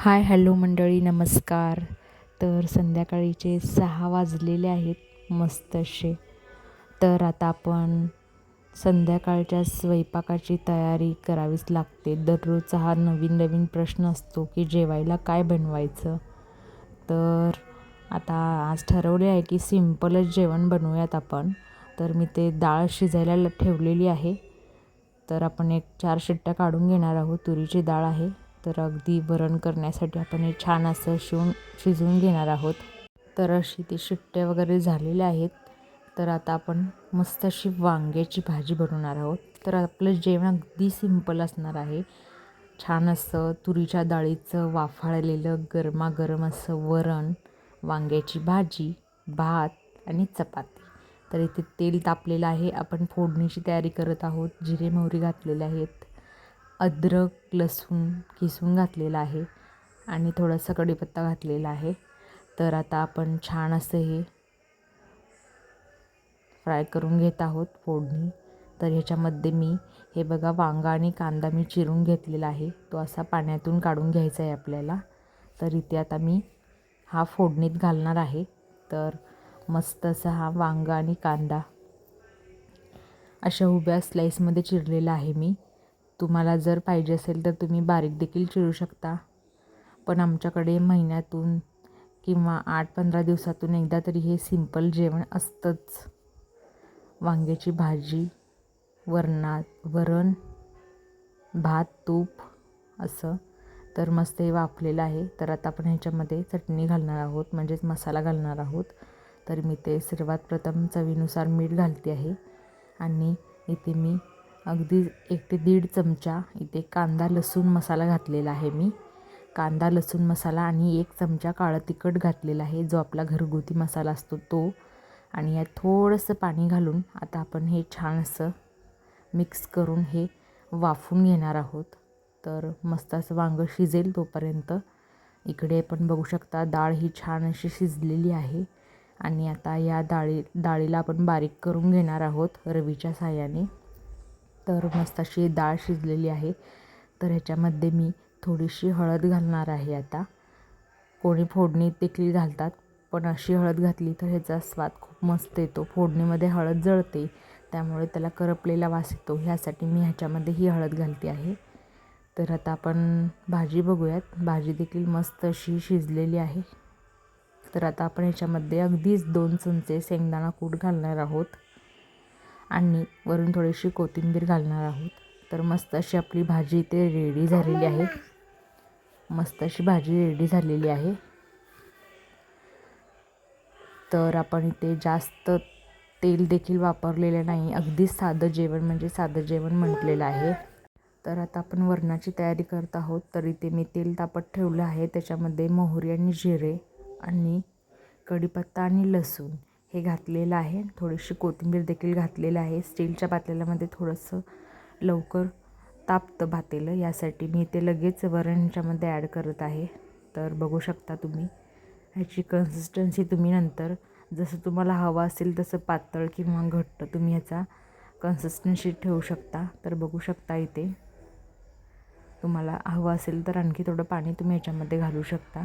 Hi hello मंडळी नमस्कार. तर संध्याकाळीचे सहा वाजलेले आहेत मस्त असे. तर आता आपण संध्याकाळच्या स्वयंपाकाची तयारी करावीच लागते. दररोजचा हा नवीन नवीन प्रश्न असतो की जेवायला काय बनवायचं? तर आता आज ठरवले आहे की सिम्पलच जेवण बनवूयात आपण. तर मी ते डाळ शिजायला ल- ठेवलेली आहे. तर आपण एक चार शिट्ट्या काढून घेणार आहोत. तुरीची डाळ आहे. तर अगदी वरण करण्यासाठी आपण हे छान असं शिवून शिजवून घेणार आहोत. तर अशी ती शिट्टे वगैरे झालेल्या आहेत. तर आता आपण मस्त अशी वांग्याची भाजी बनवणार आहोत. तर आपलं जेवण अगदी सिंपल असणार आहे. छान असं तुरीच्या डाळीचं वाफाळलेलं गरमागरम असं वरण वांग्याची भाजी भात आणि चपाती. तर इथे तेल तापलेलं आहे. आपण फोडणीची तयारी करत आहोत. जिरे मोहरी घातलेले आहेत. अद्रक लसूण किसून घातलेला आहे आणि थोडासा कढीपत्ता घातलेला आहे. तर आता आपण छान असं हे फ्राय करून घेत आहोत फोडणी. तर ह्याच्यामध्ये मी हे बघा वांगा आणि कांदा मी चिरून घेतलेला आहे. तो असा पाण्यातून काढून घ्यायचा आहे आपल्याला. तर इथे आता मी हा फोडणीत घालणार आहे. तर मस्त असा हा वांगा आणि कांदा अशा उभ्या स्लाईसमध्ये चिरलेला आहे मी. तुम्हाला जर पाहिजे असेल तर तुम्ही बारीक देखील चिरू शकता. पण आमच्याकडे महिन्यातून किंवा आठ पंधरा दिवसातून एकदा तरी हे सिंपल जेवण असतंच. वांग्याची भाजी वरणात वरण भात तूप असं तर मस्त हे वाफलेलं आहे. तर आता आपण ह्याच्यामध्ये चटणी घालणार आहोत म्हणजेच मसाला घालणार आहोत. तर मी ते सर्वात प्रथम चवीनुसार मीठ घालते आहे. आणि इथे मी अगदी एक ते दीड चमचा इथे कांदा लसूण मसाला घातलेला आहे मी. कांदा लसूण मसाला आणि एक चमचा काळं तिखट घातलेला आहे जो आपला घरगुती मसाला असतो तो. आणि यात थोडंसं पाणी घालून आता आपण हे छान असं मिक्स करून हे वाफून घेणार आहोत. तर मस्त असं वांगं शिजेल तोपर्यंत. इकडे पण बघू शकता डाळ ही छान अशी शिजलेली आहे. आणि आता या डाळी डाळीला आपण बारीक करून घेणार आहोत रवीच्या साह्याने. तर मस्त अशी डाळ शिजलेली आहे. तर ह्याच्यामध्ये मी थोडीशी हळद घालणार आहे आता. कोणी फोडणी देखील घालतात पण अशी हळद घातली तर ह्याचा स्वाद खूप मस्त येतो. फोडणीमध्ये हळद जळते त्यामुळे त्याला करपलेला वास येतो. ह्यासाठी मी ह्याच्यामध्ये ही हळद घालते आहे. तर आता आपण भाजी बघूयात. भाजी देखील मस्त अशी शिजलेली आहे. तर आता आपण ह्याच्यामध्ये अगदीच दोन चमचे शेंगदाणा कूट घालणार आहोत. आणि वरून थोडीशी कोथिंबीर घालणार आहोत. तर मस्त अशी आपली भाजी इथे रेडी झालेली आहे. मस्त अशी भाजी रेडी झालेली आहे. तर आपण इथे जास्त तेल देखील वापरलेलं नाही. अगदीच साधं जेवण म्हणजे साधं जेवण म्हटलेलं आहे. तर आता आपण वरणाची तयारी करत आहोत. तर इथे मी तेल तापत ठेवलं आहे. त्याच्यामध्ये मोहरी आणि जिरे आणि कढीपत्ता आणि लसूण. हे घातलेलं आहे. थोडीशी कोथिंबीर देखील घातलेलं आहे. स्टीलच्या पातेल्यामध्ये थोडंसं लवकर तापतं भातेलं. यासाठी मी ते लगेच वरण ह्याच्यामध्ये ॲड करत आहे. तर बघू शकता तुम्ही ह्याची कन्सिस्टन्सी तुम्ही नंतर जसं तुम्हाला हवं असेल तसं पातळ किंवा घट्ट तुम्ही ह्याचा कन्सिस्टन्सी ठेवू शकता. तर बघू शकता इथे तुम्हाला हवं असेल तर आणखी थोडं पाणी तुम्ही ह्याच्यामध्ये घालू शकता.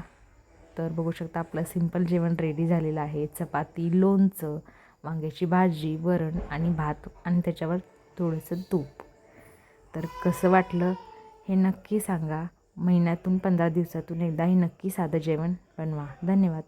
तर बघू शकता आपलं सिंपल जेवण रेडी झालेलं आहे. चपाती लोणचं वांग्याची भाजी वरण आणि भात आणि त्याच्यावर थोडंसं तूप. तर कसं वाटलं हे नक्की सांगा. महिन्यातून पंधरा दिवसातून एकदा हे नक्की साधं जेवण बनवा. धन्यवाद.